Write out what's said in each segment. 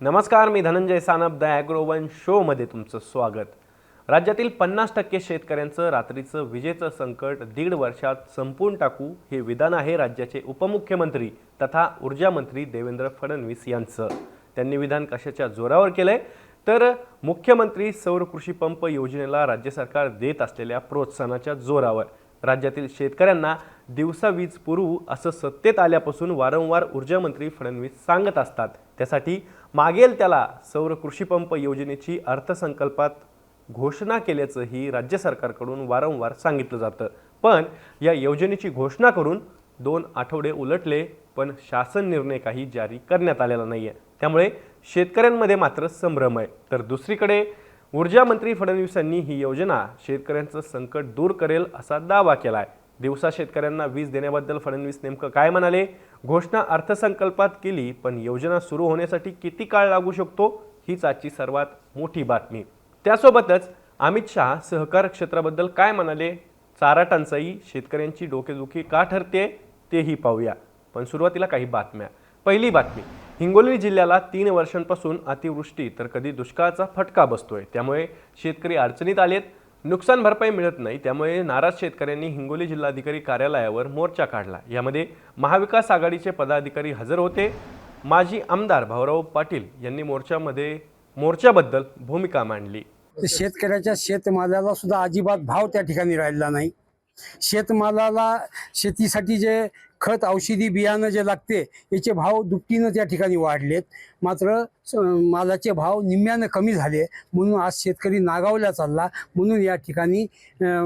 नमस्कार मी धनंजय सानप द ॲग्रोवन शोमध्ये तुमचं स्वागत. राज्यातील पन्नास टक्के शेतकऱ्यांचं रात्रीचं विजेचं संकट दीड वर्षात संपून टाकू हे विधान आहे राज्याचे उपमुख्यमंत्री तथा ऊर्जा मंत्री देवेंद्र फडणवीस यांचं. त्यांनी विधान कशाच्या जोरावर केलंय? तर मुख्यमंत्री सौर कृषी पंप योजनेला राज्य सरकार देत असलेल्या प्रोत्साहनाच्या जोरावर. राज्यातील शेतकऱ्यांना दिवसा वीज पुरवू असं सत्तेत आल्यापासून वारंवार ऊर्जामंत्री फडणवीस सांगत असतात. त्यासाठी मागेल त्याला सौर कृषीपंप योजनेची अर्थसंकल्पात घोषणा केल्याचंही राज्य सरकारकडून वारंवार सांगितलं जातं. पण या योजनेची घोषणा करून दोन आठवडे उलटले पण शासन निर्णय काही जारी करण्यात आलेला नाही आहे त्यामुळे शेतकऱ्यांमध्ये मात्र संभ्रम आहे. तर दुसरीकडे ऊर्जा मंत्री फडणवीस यांनी ही योजना शेतकऱ्यांचं संकट दूर करेल असा दावा केला आहे दिवसा शेतकऱ्यांना वीज देण्याबद्दल फडणवीस नेमकं काय म्हणाले? घोषणा अर्थसंकल्पात केली पण योजना सुरू होण्यासाठी किती काळ लागू शकतो हीच आजची सर्वात मोठी बातमी. त्यासोबतच अमित शहा सहकार क्षेत्राबद्दल काय म्हणाले? चारा टंचाई शेतकऱ्यांची डोकेदुखी का ठरते तेही पाहूया. पण सुरुवातीला काही बातम्या. पहिली बातमी हिंगोली जिल्ह्याला तीन वर्षांपासून अतिवृष्टी तर कधी दुष्काळाचा फटका बसतोय. त्यामुळे शेतकरी अडचणीत आलेत. नुकसान भरपाई मिळत नाही त्यामुळे नाराज शेतकऱ्यांनी हिंगोली जिल्हाधिकारी कार्यालयावर मोर्चा काढला. यामध्ये महाविकास आघाडीचे पदाधिकारी हजर होते. माजी आमदार भाऊराव पाटील यांनी मोर्चामध्ये मोर्चाबद्दल भूमिका मांडली. तर शेतकऱ्याच्या शेतमालाला सुद्धा अजिबात भाव त्या ठिकाणी राहिला नाही. शेतमालाला शेतीसाठी जे खत औषधी बियाणं जे लागते याचे भाव दुपटीनं त्या ठिकाणी वाढलेत. मात्र स- मालाचे भाव निम्म्यानं कमी झाले. म्हणून आज शेतकरी नागावला चालला. म्हणून या ठिकाणी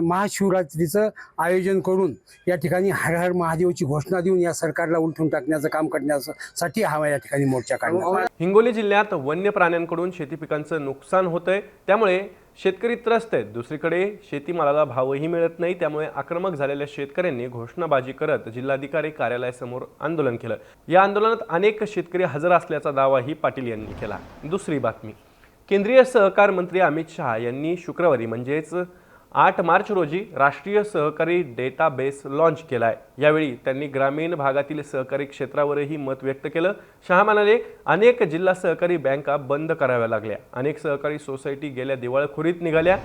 महाशिवरात्रीचं आयोजन करून या ठिकाणी हर हर महादेवची घोषणा देऊन या सरकारला उलटून टाकण्याचं काम करण्यासाठी हा या ठिकाणी मोर्चा काढला हिंगोली जिल्ह्यात वन्य प्राण्यांकडून शेती पिकांचं नुकसान होतंय. त्यामुळे शेतकरी त्रस्त आहेत. दुसरीकडे शेतीमालाला भावही मिळत नाही त्यामुळे आक्रमक झालेल्या शेतकऱ्यांनी घोषणाबाजी करत जिल्हाधिकारी कार्यालयासमोर आंदोलन केलं. या आंदोलनात अनेक शेतकरी हजर असल्याचा दावाही पाटील यांनी केला. दुसरी बातमी. केंद्रीय सहकार मंत्री अमित शहा यांनी शुक्रवारी म्हणजेच आठ मार्च रोजी राष्ट्रीय सहकारी डेटाबेस लॉन्च केला आहे यावेळी त्यांनी ग्रामीण भागातील सहकारी क्षेत्रावरही मत व्यक्त केलं. शहा म्हणाले अनेक जिल्हा सहकारी बँका बंद कराव्या लागल्या. अनेक सहकारी सोसायटी गेल्या दिवाळखोरीत निघाल्या.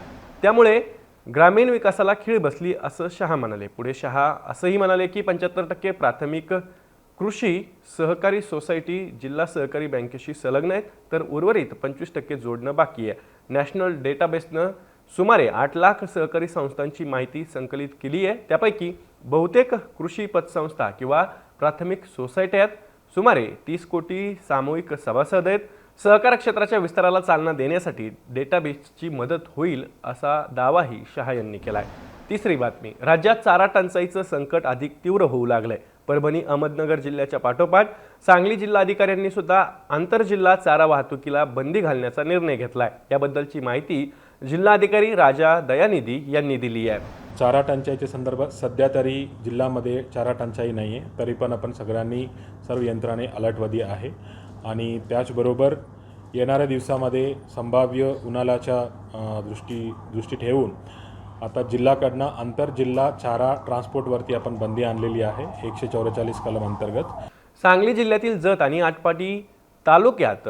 त्यामुळे ग्रामीण विकासाला खीळ बसली असं शहा म्हणाले. पुढे शहा असंही म्हणाले की पंच्याहत्तर टक्के प्राथमिक कृषी सहकारी सोसायटी जिल्हा सहकारी बँकेशी संलग्न आहेत. तर उर्वरित पंचवीस टक्के जोडणं बाकी आहे. नॅशनल डेटाबेसनं सुमारे आठ लाख सहकारी संस्थांची माहिती संकलित केली आहे. त्यापैकी बहुतेक कृषी पतसंस्था किंवा प्राथमिक सोसायट्या आहेत. सुमारे तीस कोटी सामूहिक सभासद आहेत. सहकार क्षेत्राच्या विस्ताराला चालना देण्यासाठी डेटाबेसची मदत होईल असा दावाही शहा यांनी केला आहे तिसरी बातमी राज्यात चारा टंचाईचं संकट अधिक तीव्र होऊ लागलंय. परभणी अहमदनगर जिल्ह्याच्या पाठोपाठ सांगली जिल्हाधिकाऱ्यांनी सुद्धा आंतरजिल्हा चारा वाहतुकीला बंदी घालण्याचा निर्णय घेतलाय. याबद्दलची माहिती जिल्हाधिकारी राजा दयानिधी यांनी दिली आहे. चारा टंचाईच्या संदर्भात सध्या तरी जिल्ह्यामध्ये चारा टंचाई नाही आहे तरी पण आपण सगळ्यांनी सर्व यंत्रणे अलर्टमध्ये आहे. आणि त्याचबरोबर येणाऱ्या दिवसामध्ये संभाव्य उन्हाळ्याच्या दृष्टी दृष्टी ठेवून आता जिल्ह्याकडनं आंतरजिल्हा चारा ट्रान्सपोर्टवरती आपण बंदी आणलेली आहे एकशे चौवेचाळीस कलम अंतर्गत. सांगली जिल्ह्यातील जत आणि आटपाडी तालुक्यात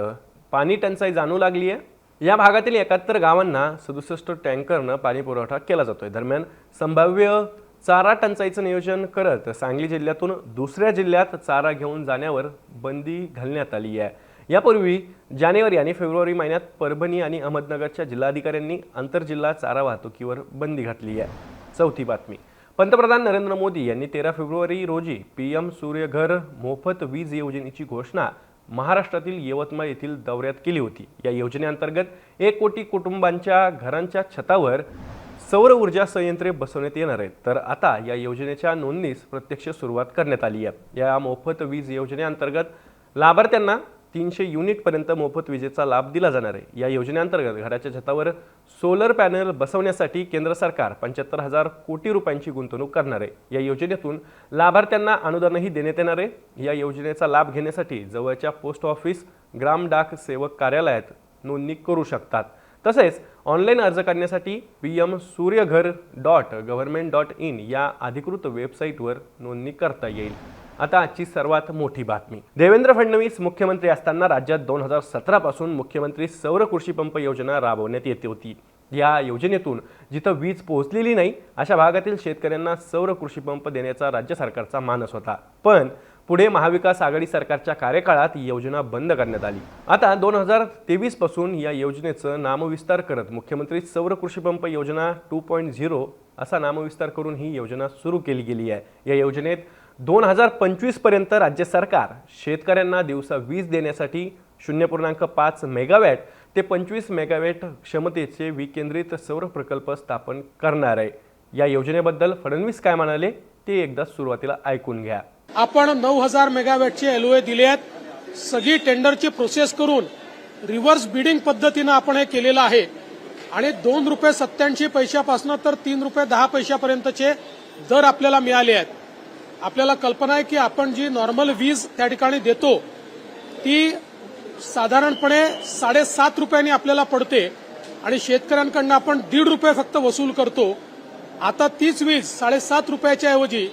पाणी टंचाई जाणू लागली आहे. या भागातील एकाहत्तर गावांना सदुसष्ट टँकरनं पाणी पुरवठा केला जातोय. दरम्यान संभाव्य चारा टंचाईचं नियोजन करत सांगली जिल्ह्यातून दुसऱ्या जिल्ह्यात चारा घेऊन जाण्यावर बंदी घालण्यात आली आहे. यापूर्वी जानेवारी आणि फेब्रुवारी महिन्यात परभणी आणि अहमदनगरच्या जिल्हाधिकाऱ्यांनी आंतरजिल्हा चारा वाहतुकीवर बंदी घातली आहे. चौथी बातमी. पंतप्रधान नरेंद्र मोदी यांनी तेरा फेब्रुवारी रोजी पी एम सूर्यघर मोफत वीज योजनेची घोषणा महाराष्ट्रातील यवतमाळ येथील दौऱ्यात केली होती. या योजनेअंतर्गत एक कोटी कुटुंबांच्या घरांच्या छतावर सौर ऊर्जा संयंत्रे बसवण्यात येणार आहेत. तर आता या योजनेच्या नोंदणीस प्रत्यक्ष सुरुवात करण्यात आली आहे. या मोफत वीज योजनेअंतर्गत लाभार्थ्यांना तीनशे युनिटपर्यंत मोफत विजेचा लाभ दिला जाणार आहे. या योजनेअंतर्गत घराच्या छतावर सोलर पॅनल बसवण्यासाठी केंद्र सरकार पंच्याहत्तर हजार कोटी रुपयांची गुंतवणूक करणार आहे. या योजनेतून लाभार्थ्यांना अनुदानही देण्यात येणार आहे. या योजनेचा लाभ घेण्यासाठी जवळच्या पोस्ट ऑफिस ग्राम डाक सेवक कार्यालयात नोंदणी करू शकतात. तसेच ऑनलाईन अर्ज करण्यासाठी P M Suryaghar dot government dot in या अधिकृत वेबसाईटवर नोंदणी करता येईल. आता आजची सर्वात मोठी बातमी. देवेंद्र फडणवीस मुख्यमंत्री असताना राज्यात दोन हजार सतरा पासून मुख्यमंत्री सौर कृषी पंप योजना राबवण्यात येते होती. या योजनेतून जिथं वीज पोहोचलेली नाही अशा भागातील शेतकऱ्यांना सौर कृषी पंप देण्याचा राज्य सरकारचा मानस होता. पण पुढे महाविकास आघाडी सरकारच्या कार्यकाळात ही योजना बंद करण्यात आली. आता दोन हजार तेवीसपासून या योजनेचं नामविस्तार करत मुख्यमंत्री सौर कृषी पंप योजना टू पॉईंट झिरो असा नामविस्तार करून ही योजना सुरू केली गेली आहे. या योजनेत दोन हजार पंचवीसपर्यंत राज्य सरकार शेतकऱ्यांना दिवसा वीज देण्यासाठी शून्य पूर्णांक पाच मेगावॅट ते पंचवीस मेगावॅट क्षमतेचे विकेंद्रित सौर प्रकल्प स्थापन करणार आहे. या योजनेबद्दल फडणवीस काय म्हणाले ते एकदा सुरुवातीला ऐकून घ्या. आपण नऊ हजार मेगावॅटचे एलओए दिले आहेत. सगळी टेंडरची प्रोसेस करून रिव्हर्स बिडिंग पद्धतीनं आपण हे केलेलं आहे. आणि दोन रुपये सत्याऐंशी पैशापासून तर तीन रुपये दहा पैशापर्यंतचे दर आपल्याला मिळाले आहेत. आपल्याला कल्पना आहे की आपण जी नॉर्मल वीज त्या ठिकाणी देतो ती साधारणपणे साडेसात रुपयांनी आपल्याला पडते आणि शेतकऱ्यांकडनं आपण दीड रुपये फक्त वसूल करतो. आता तीच वीज साडेसात रुपयाच्या ऐवजी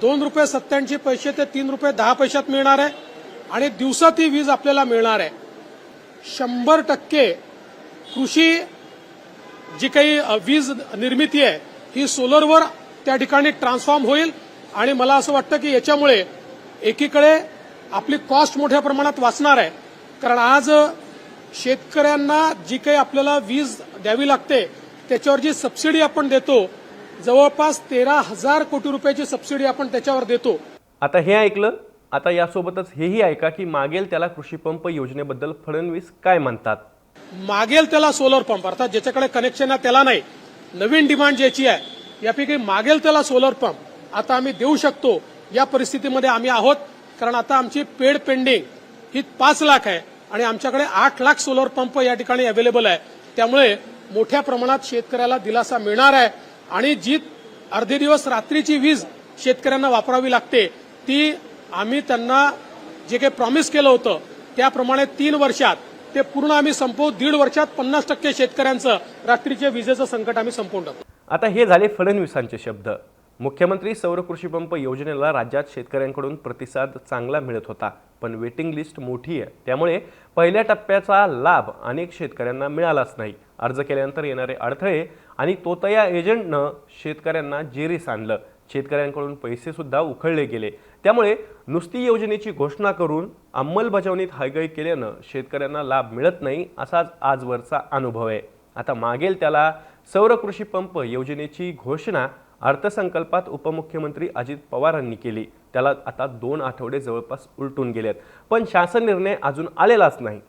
दोन रुपये सत्त्याऐंशी पैसे ते तीन रुपये दहा पैशात मिळणार आहे आणि दिवसा ती वीज आपल्याला मिळणार आहे. शंभर टक्के कृषी जी काही वीज निर्मिती आहे ही सोलरवर त्या ठिकाणी ट्रान्सफॉर्म होईल. आणि मला असं वाटतं की याच्यामुळे एकीकडे आपली कॉस्ट मोठ्या प्रमाणात वाचणार आहे. कारण आज शेतकऱ्यांना जी काही आपल्याला वीज द्यावी लागते त्याच्यावर जी सबसिडी आपण देतो जवळपास तेरा हजार कोटी रुपयाची सबसिडी आपण त्याच्यावर देतो. आता हे ऐकलं? आता यासोबतच हेही ऐका की मागेल त्याला कृषी पंप योजनेबद्दल फडणवीस काय म्हणतात? मागेल त्याला सोलर पंप अर्थात ज्याच्याकडे कनेक्शन आहे त्याला नाही. नवीन डिमांड ज्याची आहे यापैकी मागेल त्याला सोलर पंप आता आम्ही देऊ शकतो. या परिस्थितीमध्ये आम्ही आहोत. कारण आता आमची पेड पेंडिंग ही पाच लाख आहे आणि आमच्याकडे आठ लाख सोलर पंप या ठिकाणी अवेलेबल आहे. त्यामुळे मोठ्या प्रमाणात शेतकऱ्याला दिलासा मिळणार आहे. आणि जी अर्धे दिवस रात्रीची वीज शेतकऱ्यांना वापरावी लागते ती आम्ही त्यांना जे काही प्रॉमिस केलं होतं त्याप्रमाणे तीन वर्षात ते पूर्ण आम्ही संपवू. दीड वर्षात पन्नास टक्के शेतकऱ्यांचं रात्रीच्या विजेचं संकट आम्ही संपवून टाकू. आता हे झाले फडणवीसांचे शब्द. मुख्यमंत्री सौर कृषीपंप योजनेला राज्यात शेतकऱ्यांकडून प्रतिसाद चांगला मिळत होता पण वेटिंग लिस्ट मोठी आहे. त्यामुळे पहिल्या टप्प्याचा लाभ अनेक शेतकऱ्यांना मिळालाच नाही. अर्ज केल्यानंतर येणारे अडथळे आणि तोतया एजंटनं शेतकऱ्यांना जेरीस आणलं. शेतकऱ्यांकडून पैसेसुद्धा उखळले गेले. त्यामुळे नुसती योजनेची घोषणा करून अंमलबजावणीत हायगय केल्यानं शेतकऱ्यांना लाभ मिळत नाही असाच आजवरचा अनुभव आहे. आता मागेल त्याला सौर कृषी पंप योजनेची घोषणा अर्थसंकल्पात उपमुख्यमंत्री अजित पवारांनी केली. त्याला आता दोन आठवडे जवळपास उलटून गेलेत. पण शासन निर्णय अजून आलेलाच नाही.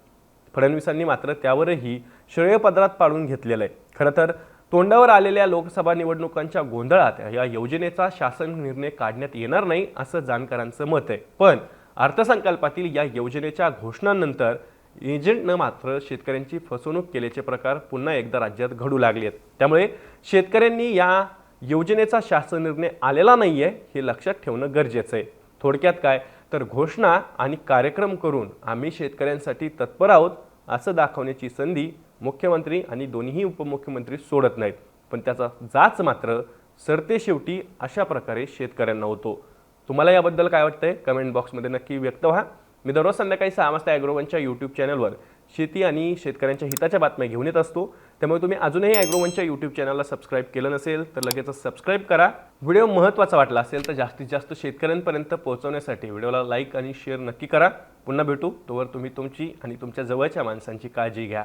फडणवीसांनी मात्र त्यावरही श्रेयपदरात पाडून घेतलेलं आहे. खरं तर तोंडावर आलेल्या लोकसभा निवडणुकांच्या गोंधळात या योजनेचा शासन निर्णय काढण्यात येणार नाही असं जाणकारांचं मत आहे. पण अर्थसंकल्पातील या योजनेच्या घोषणांनंतर एजंटनं मात्र शेतकऱ्यांची फसवणूक केल्याचे प्रकार पुन्हा एकदा राज्यात घडू लागले आहेत त्यामुळे शेतकऱ्यांनी या योजनेचा शासन निर्णय आलेला नाही आहे हे लक्षात ठेवणं गरजेचं आहे. थोडक्यात काय? तर घोषणा आणि कार्यक्रम करून आम्ही शेतकऱ्यांसाठी तत्पर आहोत असं दाखवण्याची संधी मुख्यमंत्री आणि दोन्ही उपमुख्यमंत्री सोडत नाहीत. पण त्याचा जाच मात्र सरते शेवटी अशा प्रकारे शेतकऱ्यांना होतो. तुम्हाला याबद्दल काय वाटतंय? कमेंट बॉक्समध्ये नक्की व्यक्त व्हा. मी दररोज संध्याकाळी सहा वाजता ॲग्रोवनच्या यूट्यूब चॅनलवर शेती आणि शेतकऱ्यांच्या हिताच्या बातम्या घेऊन येत असतो. त्यामुळे तुम्ही अजूनही ॲग्रोवनच्या यूट्यूब चॅनलला सबस्क्राईब केलं नसेल तर लगेचच सबस्क्राईब करा. व्हिडिओ महत्त्वाचा वाटला असेल तर जास्तीत जास्त शेतकऱ्यांपर्यंत पोहोचवण्यासाठी व्हिडिओला लाईक आणि शेअर नक्की करा. पुन्हा भेटू. तोवर तुम्ही तुमची आणि तुमच्या जवळच्या माणसांची काळजी घ्या.